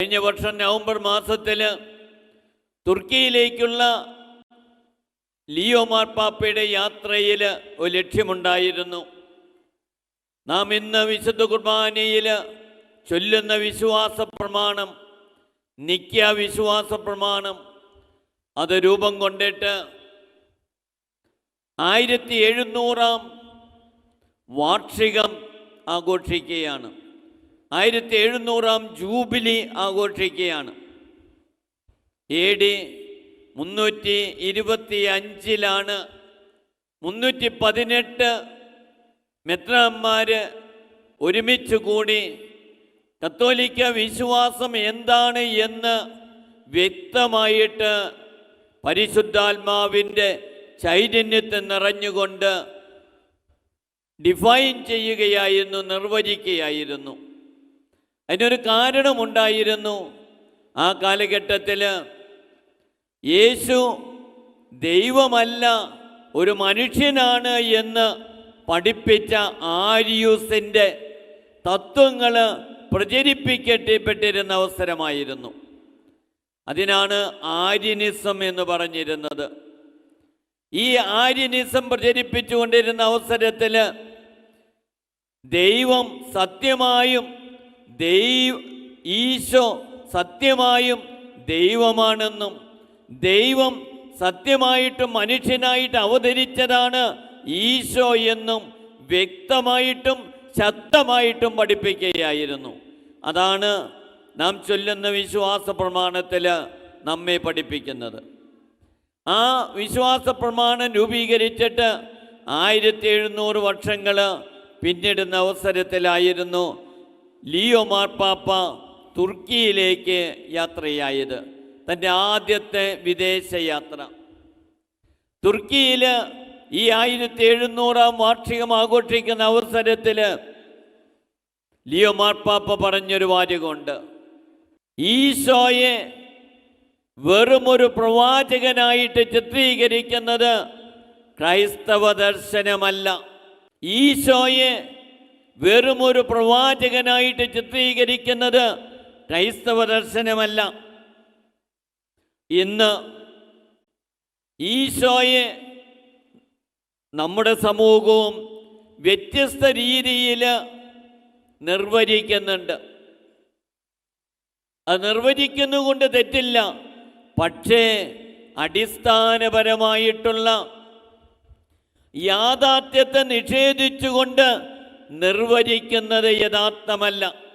കഴിഞ്ഞ വർഷം നവംബർ മാസത്തിൽ തുർക്കിയിലേക്കുള്ള ലിയോ മാർപ്പാപ്പയുടെ യാത്രയിൽ ഒരു ലക്ഷ്യമുണ്ടായിരുന്നു. നാം ഇന്ന് വിശുദ്ധ കുർബാനയിൽ ചൊല്ലുന്ന വിശ്വാസ പ്രമാണം നിത്യ വിശ്വാസ പ്രമാണം അത് രൂപം കൊണ്ടിട്ട് ആയിരത്തി എഴുന്നൂറാം വാർഷികം ആഘോഷിക്കുകയാണ്. ആയിരത്തി എഴുന്നൂറാം ജൂബിലി ആഘോഷിക്കുകയാണ്. എ ഡി മുന്നൂറ്റി ഇരുപത്തി അഞ്ചിലാണ് മുന്നൂറ്റി പതിനെട്ട് മെത്രാന്മാർ ഒരുമിച്ച് കൂടി കത്തോലിക്ക വിശ്വാസം എന്താണ് എന്ന് വ്യക്തമായിട്ട് പരിശുദ്ധാത്മാവിന്റെ ചൈതന്യത്തെ നിറഞ്ഞുകൊണ്ട് ഡിഫൈൻ ചെയ്യുകയായിരുന്നു നിർവചിക്കുകയായിരുന്നു. അതിനൊരു കാരണമുണ്ടായിരുന്നു. ആ കാലഘട്ടത്തിൽ യേശു ദൈവമല്ല ഒരു മനുഷ്യനാണ് എന്ന് പഠിപ്പിച്ച ആര്യൂസിന്റെ തത്വങ്ങൾ പ്രചരിപ്പിക്കപ്പെട്ടിരുന്ന അവസരമായിരുന്നു. അതിനാണ് ആര്യനിസം എന്ന് പറഞ്ഞിരുന്നത്. ഈ ആര്യനിസം പ്രചരിപ്പിച്ചുകൊണ്ടിരുന്ന അവസരത്തിൽ ദൈവം സത്യമായും ദൈവ ഈശോ സത്യമായും ദൈവമാണെന്നും ദൈവം സത്യമായിട്ട് മനുഷ്യനായിട്ട് അവതരിച്ചതാണ് ഈശോ എന്നും വ്യക്തമായിട്ടും ശക്തമായിട്ടും പഠിപ്പിക്കുകയായിരുന്നു. അതാണ് നാം ചൊല്ലുന്ന വിശ്വാസ പ്രമാണത്തിൽ നമ്മെ പഠിപ്പിക്കുന്നത്. ആ വിശ്വാസ പ്രമാണം രൂപീകരിച്ചിട്ട് ആയിരത്തി എഴുന്നൂറ് വർഷങ്ങൾ പിന്നിടുന്ന അവസരത്തിലായിരുന്നു ലിയോ മാർപ്പാപ്പ തുർക്കിയിലേക്ക് യാത്രയായത്. തന്റെ ആദ്യത്തെ വിദേശ യാത്ര തുർക്കിയിൽ ഈ ആയിരത്തി എഴുന്നൂറാം വാർഷികം ആഘോഷിക്കുന്ന അവസരത്തിൽ ലിയോ മാർപ്പാപ്പ പറഞ്ഞൊരു വാചകമുണ്ട്. ഈശോയെ വെറുമൊരു പ്രവാചകനായിട്ട് ചിത്രീകരിക്കുന്നത് ക്രൈസ്തവ ദർശനമല്ല ഈശോയെ വെറുമൊരു പ്രവാചകനായിട്ട് ചിത്രീകരിക്കുന്നത് ക്രൈസ്തവ ദർശനമല്ല. ഇന്ന് ഈശോയെ നമ്മുടെ സമൂഹവും വ്യത്യസ്ത രീതിയിൽ നിർവചിക്കുന്നുണ്ട്. അത് നിർവചിക്കുന്നുകൊണ്ട് തെറ്റില്ല. പക്ഷേ അടിസ്ഥാനപരമായിട്ടുള്ള യാഥാർത്ഥ്യത്തെ നിഷേധിച്ചുകൊണ്ട് നിർവചിക്കുന്നത് യഥാർത്ഥമല്ല.